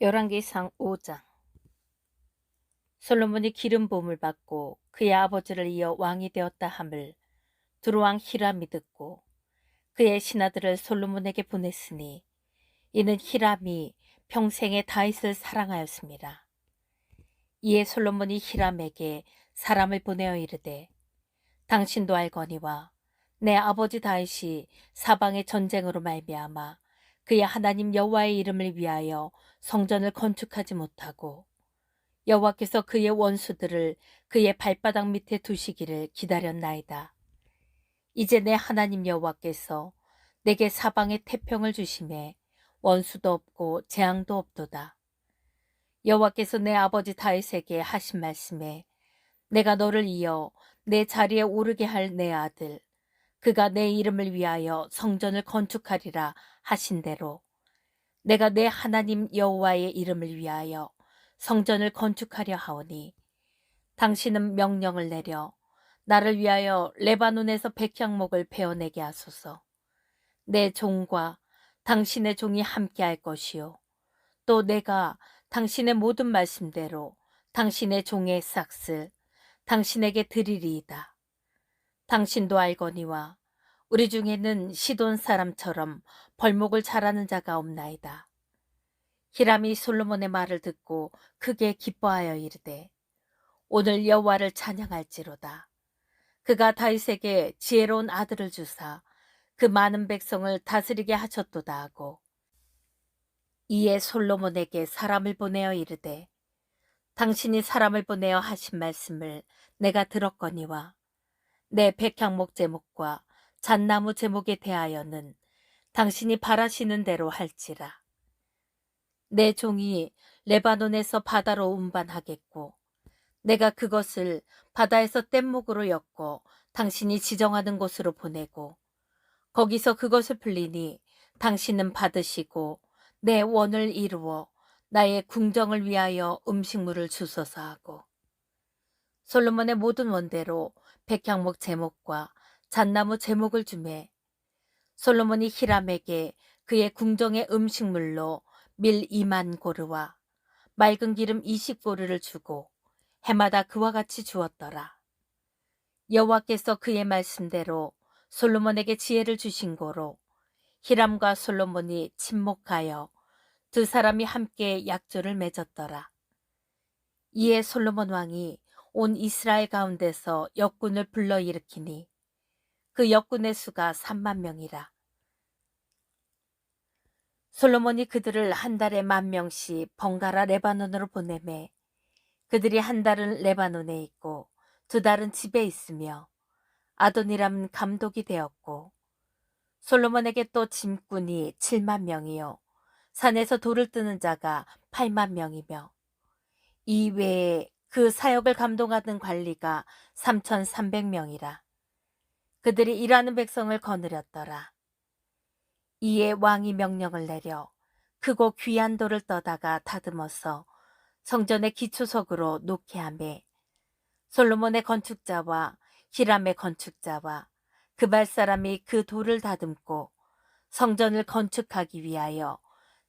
열왕기상 5장 솔로몬이 기름 부음을 받고 그의 아버지를 이어 왕이 되었다 함을 두루왕 히람이 듣고 그의 신하들을 솔로몬에게 보냈으니 이는 히람이 평생에 다윗을 사랑하였습니다. 이에 솔로몬이 히람에게 사람을 보내어 이르되 당신도 알거니와 내 아버지 다윗이 사방의 전쟁으로 말미암아 그의 하나님 여호와의 이름을 위하여 성전을 건축하지 못하고 여호와께서 그의 원수들을 그의 발바닥 밑에 두시기를 기다렸나이다. 이제 내 하나님 여호와께서 내게 사방에 태평을 주심에 원수도 없고 재앙도 없도다. 여호와께서 내 아버지 다윗에게 하신 말씀에 내가 너를 이어 내 자리에 오르게 할 내 아들 그가 내 이름을 위하여 성전을 건축하리라 하신 대로 내가 내 하나님 여호와의 이름을 위하여 성전을 건축하려 하오니 당신은 명령을 내려 나를 위하여 레바논에서 백향목을 베어내게 하소서. 내 종과 당신의 종이 함께할 것이요. 또 내가 당신의 모든 말씀대로 당신의 종의 싹을 당신에게 드리리이다. 당신도 알거니와 우리 중에는 시돈 사람처럼 벌목을 잘하는 자가 없나이다. 히람이 솔로몬의 말을 듣고 크게 기뻐하여 이르되 오늘 여호와를 찬양할지로다. 그가 다윗에게 지혜로운 아들을 주사 그 많은 백성을 다스리게 하셨도다 하고 이에 솔로몬에게 사람을 보내어 이르되 당신이 사람을 보내어 하신 말씀을 내가 들었거니와 내 백향목 제목과 잣나무 제목에 대하여는 당신이 바라시는 대로 할지라. 내 종이 레바논에서 바다로 운반하겠고 내가 그것을 바다에서 뗏목으로 엮고 당신이 지정하는 곳으로 보내고 거기서 그것을 풀리니 당신은 받으시고 내 원을 이루어 나의 궁정을 위하여 음식물을 주소서 하고 솔로몬의 모든 원대로 백향목 제목과 잣나무 제목을 주매 솔로몬이 히람에게 그의 궁정의 음식물로 밀 2만 고르와 맑은 기름 20고르를 주고 해마다 그와 같이 주었더라. 여호와께서 그의 말씀대로 솔로몬에게 지혜를 주신 고로 히람과 솔로몬이 침묵하여 두 사람이 함께 약조를 맺었더라. 이에 솔로몬 왕이 온 이스라엘 가운데서 역군을 불러일으키니 그 역군의 수가 3만 명이라. 솔로몬이 그들을 한 달에 만 명씩 번갈아 레바논으로 보내매 그들이 한 달은 레바논에 있고 두 달은 집에 있으며 아도니람 감독이 되었고 솔로몬에게 또 짐꾼이 7만 명이요 산에서 돌을 뜨는 자가 8만 명이며 이 외에 그 사역을 감동하던 관리가 3,300명이라. 그들이 일하는 백성을 거느렸더라. 이에 왕이 명령을 내려 크고 귀한 돌을 떠다가 다듬어서 성전의 기초석으로 놓게 하매 솔로몬의 건축자와 히람의 건축자와 그발 사람이 그 돌을 다듬고 성전을 건축하기 위하여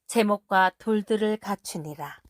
제목과 돌들을 갖추니라.